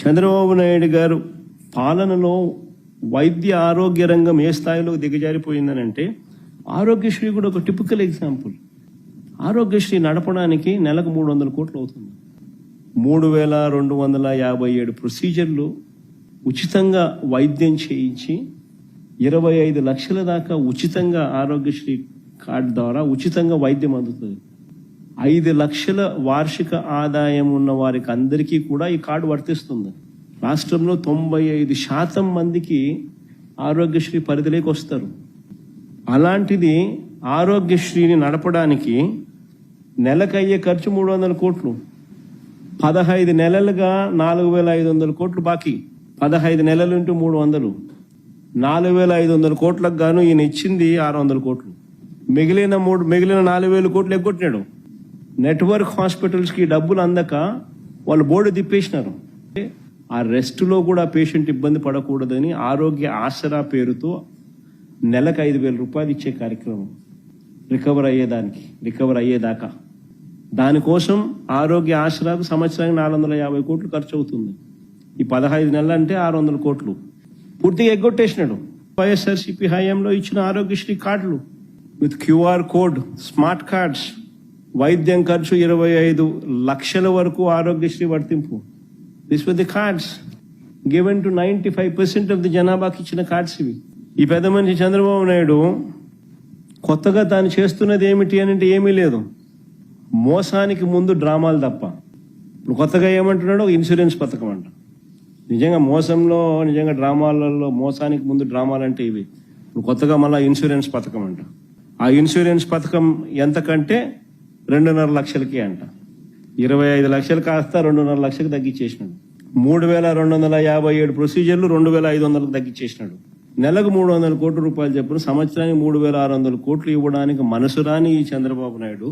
చంద్రబాబు నాయుడు గారు పాలనలో వైద్య ఆరోగ్య రంగం ఏ స్థాయిలో దిగజారిపోయిందనంటే ఆరోగ్యశ్రీ కూడా ఒక టిపికల్ ఎగ్జాంపుల్ ఆరోగ్యశ్రీ నడపడానికి నెలకు మూడు వందల కోట్లు అవుతుంది. మూడు వేల రెండు వందల యాభై ఏడు ప్రొసీజర్లు ఉచితంగా వైద్యం చేయించి ఇరవై ఐదు లక్షల దాకా ఉచితంగా ఆరోగ్యశ్రీ కార్డు ద్వారా ఉచితంగా వైద్యం అందుతుంది. ఐదు లక్షల వార్షిక ఆదాయం ఉన్న వారికి అందరికీ కూడా ఈ కార్డు వర్తిస్తుంది. రాష్ట్రంలో తొంభై ఐదు శాతం మందికి ఆరోగ్యశ్రీ పరిధిలోకి వస్తారు. అలాంటిది ఆరోగ్యశ్రీని నడపడానికి నెలకయ్యే ఖర్చు మూడు వందల కోట్లు. పదహైదు నెలలుగా నాలుగు వేల ఐదు వందల కోట్లు బాకీ. పదహైదు నెలలు ఇంటూ మూడు వందలు. నాలుగు వేల ఐదు వందల కోట్లకు గాను ఈయన ఇచ్చింది ఆరు వందల కోట్లు. మిగిలిన మూడు మిగిలిన నాలుగు వేల కోట్లు ఎగ్గొట్టినాడు. నెట్వర్క్ హాస్పిటల్స్కి డబ్బులు అందక వాళ్ళు బోర్డు తిప్పేసినారు. ఆ రెస్ట్లో కూడా పేషెంట్ ఇబ్బంది పడకూడదని ఆరోగ్య ఆసరా పేరుతో నెలకు ఐదు వేల రూపాయలు ఇచ్చే కార్యక్రమం రికవర్ అయ్యేదానికి రికవర్ అయ్యేదాకా. దానికోసం ఆరోగ్య ఆసరాకు సంవత్సరానికి నాలుగు వందల యాభై కోట్లు ఖర్చు అవుతుంది ఈ పదహైదు నెలలు అంటే ఆరు వందల కోట్లు. పూర్తిగా ఎగ్గొట్టేసినాడు. వైఎస్ఆర్సీపీ హయాంలో ఇచ్చిన ఆరోగ్యశ్రీ కార్డులు. With QR code smart cards వైద్యం ఖర్చు ఇరవై ఐదు లక్షల వరకు Aarogyasri వర్తింపు. This with the cards given to ninety five percent of the జనాభాకి ఇచ్చిన కార్డ్స్ ఇవి. ఈ పెద్ద మనిషి చంద్రబాబు నాయుడు కొత్తగా తాను చేస్తున్నది ఏమిటి అని అంటే ఏమీ లేదు. మోసానికి ముందు డ్రామాలు తప్ప. ఇప్పుడు కొత్తగా ఏమంటున్నాడు? ఇన్సూరెన్స్ పథకం అంట. నిజంగా మోసంలో నిజంగా డ్రామాలలో మోసానికి ముందు డ్రామాలు అంటే ఇవి. ఇప్పుడు కొత్తగా మళ్ళీ ఇన్సూరెన్స్ పథకం అంట. ఆ ఇన్సూరెన్స్ పథకం ఎంతకంటే రెండున్నర లక్షలకి అంట. ఇరవై ఐదు లక్షలు కాస్త రెండున్నర లక్షలకు తగ్గించేసినాడు మూడు వేల రెండు వందల యాభై ఏడు ప్రొసీజర్లు రెండు వేల ఐదు వందలకు తగ్గించేసినాడు నెలకు మూడు వందల కోట్ల రూపాయలు చెప్పిన సంవత్సరానికి మూడు వేల ఆరు వందల కోట్లు ఇవ్వడానికి మనసు రాని ఈ చంద్రబాబు నాయుడు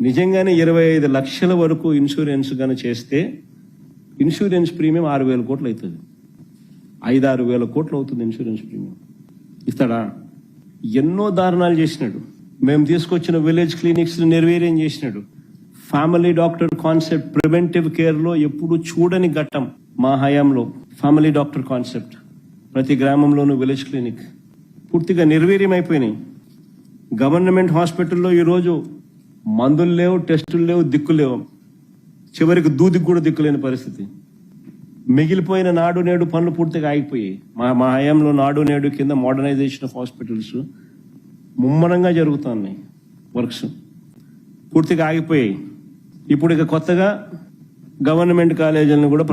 నిజంగానే ఇరవై ఐదు లక్షల వరకు ఇన్సూరెన్స్ గాని చేస్తే ఇన్సూరెన్స్ ప్రీమియం ఆరు వేల కోట్లు అవుతుంది ఐదు ఆరు వేల కోట్లు అవుతుంది ఇన్సూరెన్స్ ప్రీమియం. ఇస్తాడా? ఎన్నో దారుణాలు చేసినాడు. మేము తీసుకొచ్చిన విలేజ్ క్లినిక్స్ నిర్వీర్యం చేసినాడు. ఫ్యామిలీ డాక్టర్ కాన్సెప్ట్ ప్రివెంటివ్ కేర్లో ఎప్పుడు చూడని ఘట్టం మా హయాంలో ఫ్యామిలీ డాక్టర్ కాన్సెప్ట్ ప్రతి గ్రామంలోనూ విలేజ్ క్లినిక్ పూర్తిగా నిర్వీర్యం అయిపోయినాయి. గవర్నమెంట్ హాస్పిటల్లో ఈరోజు మందులు లేవు టెస్టులు లేవు దిక్కు లేవు. చివరికి దూదికి కూడా దిక్కులేని పరిస్థితి. మిగిలిపోయిన నాడు నేడు పనులు పూర్తిగా ఆగిపోయాయి. మా మా హయాంలో నాడు నేడు కింద మోడర్నైజేషన్ ఆఫ్ హాస్పిటల్స్ ముమ్మరంగా జరుగుతున్నాయి వర్క్స్. పూర్తిగా ఆగిపోయాయి. ఇప్పుడు ఇక కొత్తగా గవర్నమెంట్ కాలేజీలను కూడా